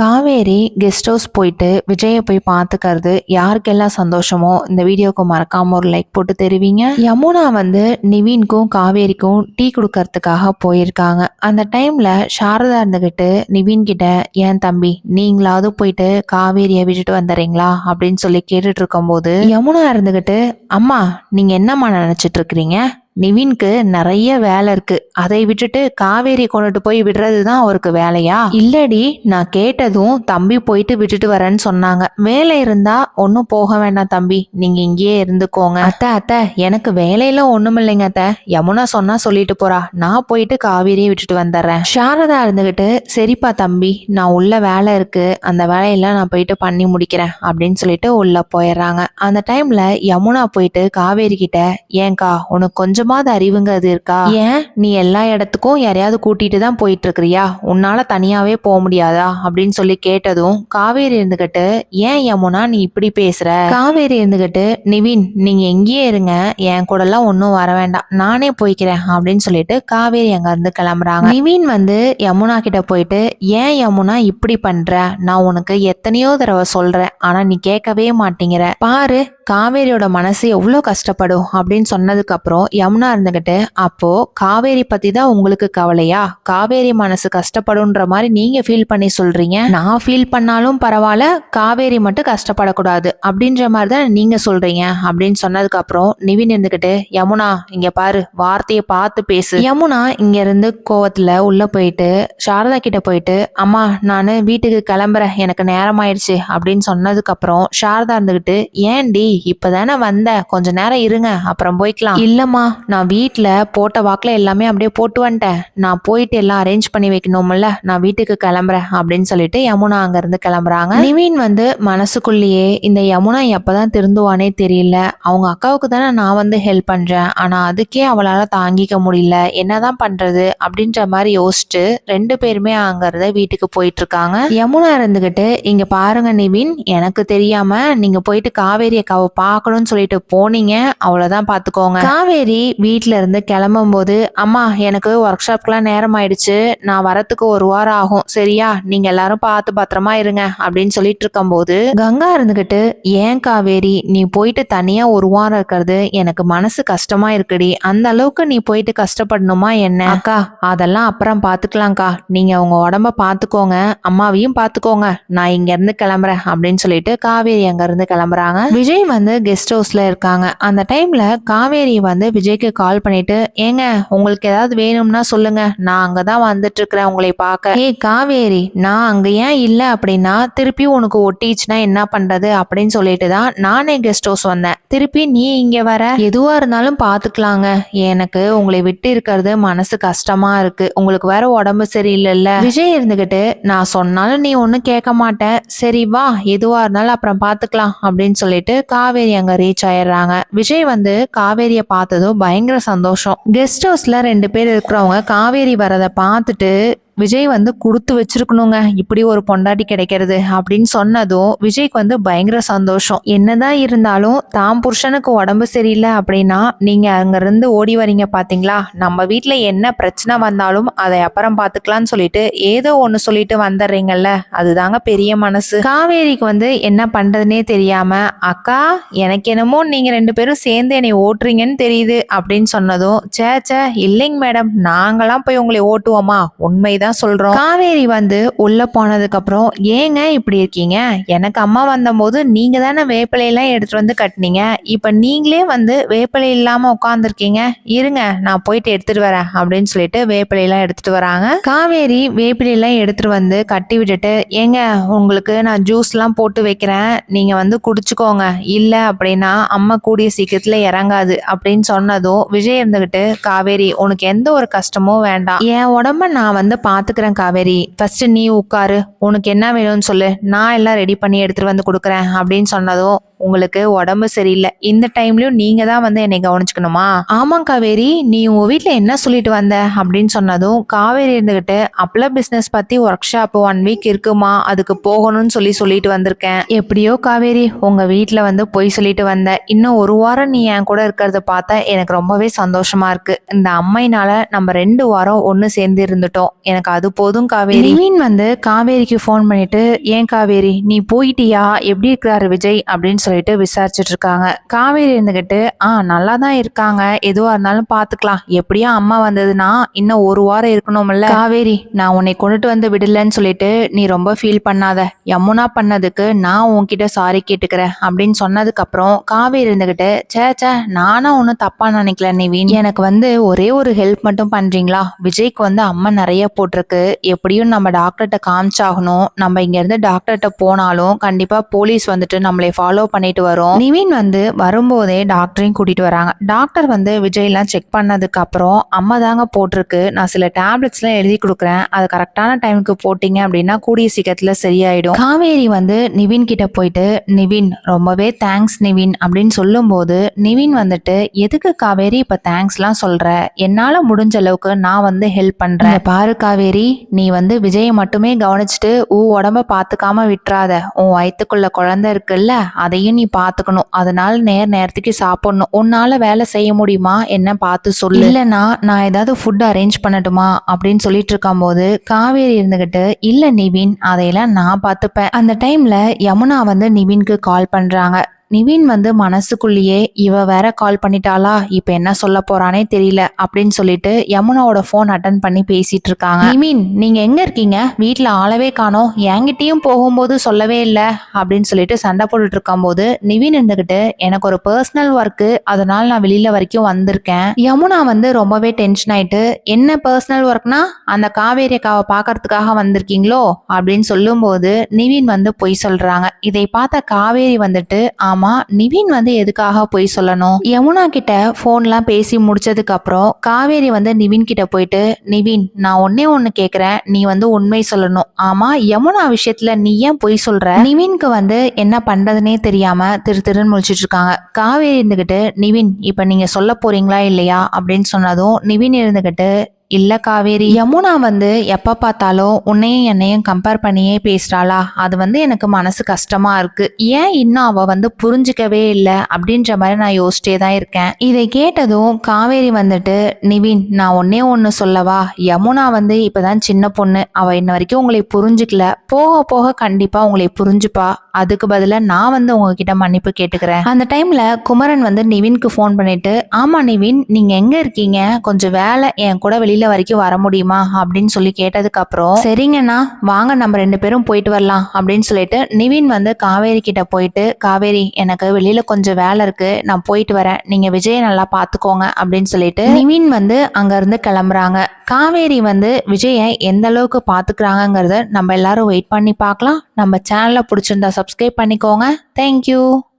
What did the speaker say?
Kaveri guest house போயிட்டு விஜயை போய் பார்த்துக்கிறது யாருக்கெல்லாம் சந்தோஷமோ இந்த வீடியோக்கு மறக்காம ஒரு லைக் போட்டு தெரிவிங்க. யமுனா வந்து நிவின்க்கும் காவேரிக்கும் டீ கொடுக்கறதுக்காக போயிருக்காங்க. அந்த டைம்ல சாரதா இருந்துகிட்டு நிவின் கிட்ட ஏன் தம்பி நீங்களாவது போயிட்டு காவேரியை விட்டுட்டு வந்துடுறீங்களா? அப்படின்னு சொல்லி கேட்டுட்டு இருக்கும்போது யமுனா இருந்துகிட்டு அம்மா நீங்க என்னம்மா நினைச்சிட்டு இருக்கிறீங்க? நிவின்க்கு நிறைய வேலை இருக்கு. அதை விட்டுட்டு காவேரி கொண்டுட்டு போய் விடுறது தான் அவருக்கு வேலையா? இல்லடி நான் கேட்டதும் தம்பி போயிட்டு விட்டுட்டு வரேன்னு சொன்னாங்க. வேலை இருந்தா ஒன்றும் போக வேண்டாம் தம்பி. நீங்க இங்கேயே இருந்துக்கோங்க. அத்தை அத்தை எனக்கு வேலையில ஒண்ணும் இல்லைங்க அத்தை. யமுனா சொன்னா சொல்லிட்டு போறா. நான் போயிட்டு காவேரியை விட்டுட்டு வந்துடுறேன். சாரதா இருந்துகிட்டு சரிப்பா தம்பி நான் உள்ள வேலை இருக்கு. அந்த வேலையெல்லாம் நான் போயிட்டு பண்ணி முடிக்கிறேன் அப்படின்னு சொல்லிட்டு உள்ள போயிடுறாங்க. அந்த டைம்ல யமுனா போயிட்டு காவேரி கிட்ட ஏங்கா உனக்கு கொஞ்சம் கொஞ்சமாவது அறிவுங்கிறது இருக்கா? ஏன்? நீ எல்லா இடத்துக்கும் யாரையாவது கூட்டிட்டு தான் போயிட்டு இருக்கிறியா உன்னால தனியாவே போக முடியாதா? அப்படின்னு சொல்லி கேட்டதும் காவேரி இருந்துகிட்டு ஏன் யமுனா நீ இப்படி பேசுற? காவேரி இருந்துகிட்டு நிவின் நீங்க எங்கேயே இருங்க. என் கூட எல்லாம் ஒன்றும் வர வேண்டாம். நானே போய்க்கிறேன். அப்படின்னு சொல்லிட்டு காவேரி அங்க இருந்து கிளம்புறாங்க. நிவின் வந்து யமுனா கிட்ட போயிட்டு ஏன் யமுனா இப்படி பண்ற? நான் உனக்கு எத்தனையோ தடவை சொல்றேன். ஆனா நீ கேட்கவே மாட்டேங்கிற. பாரு காவேரியோட மனசு எவ்வளோ கஷ்டப்படும். அப்படின்னு சொன்னதுக்கு அப்புறம் யமுனா இருந்துகிட்டு அப்போ காவேரி பத்தி தான் உங்களுக்கு கவலையா? காவேரி மனசு கஷ்டப்படும்ன்ற மாதிரி நீங்க ஃபீல் பண்ணி சொல்றீங்க. நான் ஃபீல் பண்ணாலும் பரவாயில்ல காவேரி மட்டும் கஷ்டப்படக்கூடாது அப்படின்ற மாதிரி தான் நீங்க சொல்றீங்க அப்படின்னு சொன்னதுக்கு அப்புறம் நிவின் இருந்துகிட்டு யமுனா இங்க பாரு வார்த்தையை பார்த்து பேசு. யமுனா இங்க இருந்து கோவத்துல உள்ள போயிட்டு சாரதா கிட்ட போயிட்டு அம்மா நான் வீட்டுக்கு கிளம்புறேன் எனக்கு நேரம் ஆயிடுச்சு அப்படின்னு சொன்னதுக்கு அப்புறம் சாரதா இருந்துகிட்டு ஏன்டி இப்பதானே வந்த? கொஞ்ச நேரம் இருங்க அப்புறம் போய்க்கலாம். இல்லம்மா நான் வீட்டில் போட்ட வாக்கில் எல்லாமே அப்படியே போட்டு வந்துட்டேன். நான் போயிட்டு எல்லாம் அரேஞ்ச் பண்ணி வைக்கணும்ல நான் வீட்டுக்கு கிளம்புறேன் அப்படின்னு சொல்லிட்டு யமுனா அங்கேருந்து கிளம்புறாங்க. நிவீன் வந்து மனசுக்குள்ளேயே இந்த யமுனா எப்பதான் திருந்துவானே தெரியல. அவங்க அக்காவுக்கு தானே நான் வந்து ஹெல்ப் பண்ணுறேன் ஆனால் அதுக்கே அவளால் தாங்கிக்க முடியல. என்னதான் பண்ணுறது அப்படின்ற மாதிரி யோசிச்சு ரெண்டு பேருமே அங்கேருந்து வீட்டுக்கு போயிட்டு இருக்காங்க. யமுனா இருந்துக்கிட்டு இங்கே பாருங்க நிவின் எனக்கு தெரியாம நீங்கள் போயிட்டு காவேரி அக்காவை பார்க்கணும்னு சொல்லிட்டு போனீங்க. அவ்வளோதான் பார்த்துக்கோங்க காவேரி வீட்டில் இருந்து கிளம்பும் போது அம்மா எனக்கு ஒர்க் ஷாப்க்கெலாம் நேரம் ஆயிடுச்சு நான் வரத்துக்கு ஒரு வாரம் ஆகும். சரியா? நீங்க எல்லாரும் பார்த்து பத்திரமா இருங்க. அப்படின்னு சொல்லிட்டு இருக்கும்போது கங்கா இருந்துகிட்டு ஏன் காவேரி நீ போயிட்டு தனியா ஒரு வாரம் இருக்கிறது? எனக்கு மனசு கஷ்டமா இருக்குடி. அந்த அளவுக்கு நீ போயிட்டு கஷ்டப்படணுமா என்ன? அக்கா அதெல்லாம் அப்புறம் பாத்துக்கலாம்க்கா நீங்க உங்க உடம்ப பாத்துக்கோங்க அம்மாவையும் பாத்துக்கோங்க நான் இங்க இருந்து கிளம்புறேன். அப்படின்னு சொல்லிட்டு காவேரி அங்க இருந்து கிளம்புறாங்க. விஜய் வந்து கெஸ்ட் ஹவுஸ்ல இருக்காங்க. அந்த டைம்ல காவேரி வந்து விஜய் மணிக்கு கால் பண்ணிட்டு ஏங்க உங்களுக்கு ஏதாவது வேணும்னா சொல்லுங்க. நான் அங்கதான் வந்துட்டு இருக்கிறேன் உங்களை பார்க்க. ஏய் காவேரி நான் அங்க ஏன் இல்ல அப்படின்னா திருப்பி உனக்கு ஒட்டிச்சுன்னா என்ன பண்றது? அப்படின்னு சொல்லிட்டு தான் நானே கெஸ்ட் ஹவுஸ் வந்தேன். திருப்பி நீ இங்க வர. எதுவா இருந்தாலும் பாத்துக்கலாங்க. எனக்கு உங்களை விட்டு இருக்கிறது மனசு கஷ்டமா இருக்கு. உங்களுக்கு வேற உடம்பு சரியில்லைல்ல. விஜய் இருந்துகிட்டு நான் சொன்னாலும் நீ ஒன்னும் கேட்க மாட்டேன். சரி வா. எதுவா இருந்தாலும் அப்புறம் பாத்துக்கலாம். அப்படின்னு சொல்லிட்டு காவேரி அங்க ரீச் ஆயிடுறாங்க. விஜய் வந்து காவேரியை பார்த்ததும் பயங்கர சந்தோஷம். கெஸ்ட் ஹவுஸ்ல ரெண்டு பேர் இருக்கிறவங்க காவேரி வரதை பார்த்துட்டு விஜய் வந்து கொடுத்து வச்சிருக்கணுங்க. இப்படி ஒரு பொண்டாட்டி கிடைக்கிறது அப்படின்னு சொன்னதும் விஜய்க்கு வந்து பயங்கர சந்தோஷம். என்னதான் இருந்தாலும் தாம் புருஷனுக்கு உடம்பு சரியில்லை அப்படின்னா நீங்க அங்கிருந்து ஓடி வரீங்க பாத்தீங்களா? நம்ம வீட்டுல என்ன பிரச்சனை வந்தாலும் அதை அப்புறம் பாத்துக்கலாம்னு சொல்லிட்டு ஏதோ ஒண்ணு சொல்லிட்டு வந்துடுறீங்கல்ல. அதுதாங்க பெரிய மனசு. காவேரிக்கு வந்து என்ன பண்றதுனே தெரியாம அக்கா எனக்கு என்னமோ நீங்க ரெண்டு பேரும் சேர்ந்து என்னை ஓட்டுறீங்கன்னு தெரியுது அப்படின்னு சொன்னதும் சே சே இல்லைங்க மேடம். நாங்களாம் போய் உங்களை ஓட்டுவோமா? உண்மைதான். சொல்றோம். காவேரி வந்து உள்ள போனதுக்கு அப்புறம் ஏங்க இப்படி இருக்கீங்க? எனக்கு அம்மா வந்தபோது நீங்க தானே வேப்பிலையெல்லாம் எடுத்துட்டு வந்து கட்டினீங்க. இப்ப நீங்களே வந்து வேப்பிலை இல்லாம உட்காந்துருக்கீங்க இருங்க நான் போயிட்டு எடுத்துட்டு வரேன் அப்படின்னு சொல்லிட்டு வேப்பிலையெல்லாம் எடுத்துட்டு வராங்க. காவேரி வேப்பிலையெல்லாம் எடுத்துட்டு வந்து கட்டி விட்டுட்டு ஏங்க உங்களுக்கு நான் ஜூஸ்லாம் போட்டு வைக்கிறேன். நீங்க வந்து குடிச்சுக்கோங்க. இல்ல அப்படின்னா அம்மா கூடிய சீக்கிரத்துல இறங்காது. அப்படின்னு சொன்னதும் விஜய் இருந்துகிட்டு காவேரி உனக்கு எந்த ஒரு கஷ்டமும் வேண்டாம். என் உடம்ப நான் வந்து பார்த்துக்கிறேன் காவேரி. ஃபர்ஸ்ட் நீ உட்காரு. உனக்கு என்ன வேணும்னு சொல்லு. நான் எல்லாம் ரெடி பண்ணி எடுத்துட்டு வந்து கொடுக்குறேன் அப்படின்னு சொன்னதும் உங்களுக்கு உடம்பு சரியில்லை. இந்த டைம்லயும் நீங்க தான் வந்து என்னை கவனிச்சுக்கணுமா? ஆமா காவேரி. நீ உங்க வீட்ல என்ன சொல்லிட்டு வந்த? அப்படின்னு சொன்னதும் காவேரி இருந்துகிட்டு அப்பள பிசினஸ் பத்தி ஒர்க் ஷாப் ஒன் வீக் இருக்குமா? அதுக்கு போகணும்னு சொல்லி சொல்லிட்டு வந்திருக்கேன். எப்படியோ காவேரி உங்க வீட்ல வந்து பொய் சொல்லிட்டு வந்த. இன்னும் ஒரு வாரம் நீ என் கூட இருக்கிறத பார்த்தா எனக்கு ரொம்பவே சந்தோஷமா இருக்கு. இந்த அம்மையினால நம்ம ரெண்டு வாரம் ஒன்னு சேர்ந்து இருந்துட்டோம். எனக்கு அது போதும் காவேரி. நிவின் வந்து காவேரிக்கு ஃபோன் பண்ணிட்டு ஏன் காவேரி நீ போயிட்டியா? எப்படி இருக்கிறாரு விஜய்? அப்படின்னு சொல்லிட்டு விசாரிச்சுட்டு இருக்காங்க காவேரி இருந்துகிட்டு ஆ நல்லா தான் இருக்காங்க. எதுவாக இருந்தாலும் பார்த்துக்கலாம் எப்படியா அம்மா வந்ததுன்னா இன்னும் ஒரு வாரம் இருக்கணும்ல. காவேரி நான் உன்னை கொண்டுட்டு வந்து விடலன்னு சொல்லிட்டு நீ ரொம்ப ஃபீல் பண்ணாத. யமுனா பண்ணதுக்கு நான் உன்கிட்ட சாரி கேட்டுக்கிறேன். அப்படின்னு சொன்னதுக்கு அப்புறம் காவேரி இருந்துகிட்டு சே சே நானும் ஒன்றும் தப்பா நினைக்கல நிவின். எனக்கு வந்து ஒரே ஒரு ஹெல்ப் மட்டும் பண்றீங்களா? விஜய்க்கு வந்து அம்மா நிறைய போட்டிருக்கு. எப்படியும் நம்ம டாக்டர்கிட்ட காமிச்சாகணும். நம்ம இங்கேருந்து டாக்டர்கிட்ட போனாலும் கண்டிப்பாக போலீஸ் வந்துட்டு நம்மளை ஃபாலோ பண்ணிட்டு வரும். நிவின் வந்து வரும்போதே டாக்டரையும் கூட்டிட்டு வராங்க. டாக்டர் வந்து விஜய்லாம் செக் பண்ணதுக்கு அப்புறம் அம்மா தாங்க போட்டிருக்கு. நான் சில டேப்லெட்ஸ்லாம் எழுதி கொடுக்குறேன். அது கரெக்டான டைமுக்கு போட்டீங்க அப்படின்னா கூடிய சீக்கிரத்துல சரியாயிடும். காவேரி வந்து நிவின் கிட்ட போயிட்டு நிவின் ரொம்பவே தேங்க்ஸ் நிவின். அப்படின்னு சொல்லும்போது நிவின் வந்துட்டு எதுக்கு காவேரி இப்ப தேங்க்ஸ்லாம் சொல்ற? என்னால முடிஞ்ச அளவுக்கு நான் வந்து ஹெல்ப் பண்றேன். பாரு காவேரி நீ வந்து விஜயை மட்டுமே கவனிச்சுட்டு உன் உடம்ப பார்த்துக்காம விட்டுறாத. உன் வயித்துக்குள்ள குழந்தை இருக்குல்ல அதையும் நீ பார்த்துக்கணும் அதனால நேர் நேரத்துக்கு சாப்பிடணும். உன்னால வேலை செய்ய முடியுமா? என்ன பார்த்து சொல்லு. இல்லைன்னா நான் ஏதாவது ஃபுட் அரேஞ்ச் பண்ணட்டுமா? அப்படின்னு சொல்லிட்டு இருக்கும்போது காவேரி இருந்துகிட்டு இல்ல நிவின் அதையெல்லாம் நான் பார்த்துப்பேன். அந்த டைம்ல யமுனா வந்து நிவின்க்கு கால் பண்றாங்க. நிவின் வந்து மனசுக்குள்ளேயே இவ வேற கால் பண்ணிட்டாளா? இப்ப என்ன சொல்ல போறானே தெரியல அப்படின்னு சொல்லிட்டு யமுனாவோட ஃபோன் அட்டன் பண்ணி பேசிட்டு இருக்காங்க. நிவின் நீங்க எங்க இருக்கீங்க? வீட்டுல ஆளவே காணோம். என்கிட்டயும் போகும்போது சொல்லவே இல்லை அப்படின்னு சொல்லிட்டு சண்டை போட்டுட்டு இருக்கும்போது நிவின் இருந்துகிட்டு எனக்கு ஒரு பர்சனல் ஒர்க்கு அதனால நான் வெளியில வரைக்கும் வந்திருக்கேன். யமுனா வந்து ரொம்பவே டென்ஷன் ஆயிட்டு என்ன பர்சனல் ஒர்க்னா அந்த காவேரி அக்காவை பார்க்கறதுக்காக வந்திருக்கீங்களோ? அப்படின்னு சொல்லும்போது நிவின் வந்து பொய் சொல்றாங்க. இதை பார்த்த காவேரி வந்துட்டு ஆமா நிவின் வந்து எதுக்காக பொய் சொல்லணும்? யமுனா கிட்ட போன்லாம் பேசி முடிச்சதுக்கு அப்புறம் காவேரி வந்து நிவின் கிட்ட போயிட்டு நிவின் நான் ஒன்னே ஒன்னு கேக்குறேன். நீ வந்து உண்மை சொல்லணும். ஆமா யமுனா விஷயத்துல நீ ஏன் பொய் சொல்ற? நிவின்க்கு வந்து என்ன பண்றதுனே தெரியாம திரு திருன்னு முடிச்சிட்டு இருக்காங்க. காவேரி இருந்துகிட்டு நிவின் இப்ப நீங்க சொல்ல போறீங்களா இல்லையா? அப்படின்னு சொன்னதும் நிவின் இருந்துகிட்டு இல்லை காவேரி. யமுனா வந்து எப்போ பார்த்தாலும் உன்னையும் என்னையும் கம்பேர் பண்ணியே பேசுகிறாளா அது வந்து எனக்கு மனசு கஷ்டமாக இருக்குது ஏன் இன்னும் அவள் வந்து புரிஞ்சுக்கவே இல்லை? அப்படின்ற மாதிரி நான் யோசிச்சே தான் இருக்கேன். இதை கேட்டதும் காவேரி வந்துட்டு நிவின் நான் ஒன்னே ஒன்று சொல்லவா? யமுனா வந்து இப்பதான் சின்ன பொண்ணு. அவள் இன்ன வரைக்கும் உங்களை புரிஞ்சிக்கல. போக போக கண்டிப்பாக உங்களை புரிஞ்சுப்பா. அதுக்கு பதிலாக நான் வந்து உங்ககிட்ட மன்னிப்பு கேட்டுக்கிறேன். அந்த டைமில் குமரன் வந்து நிவின்க்கு ஃபோன் பண்ணிட்டு ஆமாம் நிவின் நீங்கள் எங்கே இருக்கீங்க? கொஞ்சம் வேலை என் கூட வெளியில் வரைக்கும் வர முடியுமா அப்படின்னு சொல்லி கேட்டதுக்கு அப்புறம் சரிங்கண்ணா வாங்க நம்ம ரெண்டு பேரும் போயிட்டு வரலாம் அப்படின்னு சொல்லிட்டு நிவின் வந்து காவேரி கிட்ட போயிட்டு காவேரி எனக்கு வெளியில கொஞ்சம் வேலை இருக்கு நான் போயிட்டு வரேன் நீங்க விஜயை நல்லா பாத்துக்கோங்க அப்படின்னு சொல்லிட்டு நிவின் வந்து அங்க இருந்து கிளம்புறாங்க. காவேரி வந்து விஜயை எந்த அளவுக்கு பாத்துக்கிறாங்கிறத நம்ம எல்லாரும் வெயிட் பண்ணி பார்க்கலாம் நம்ம சேனலை பிடிச்சிருந்தா சப்ஸ்கிரைப் பண்ணிக்கோங்க. தேங்க்யூ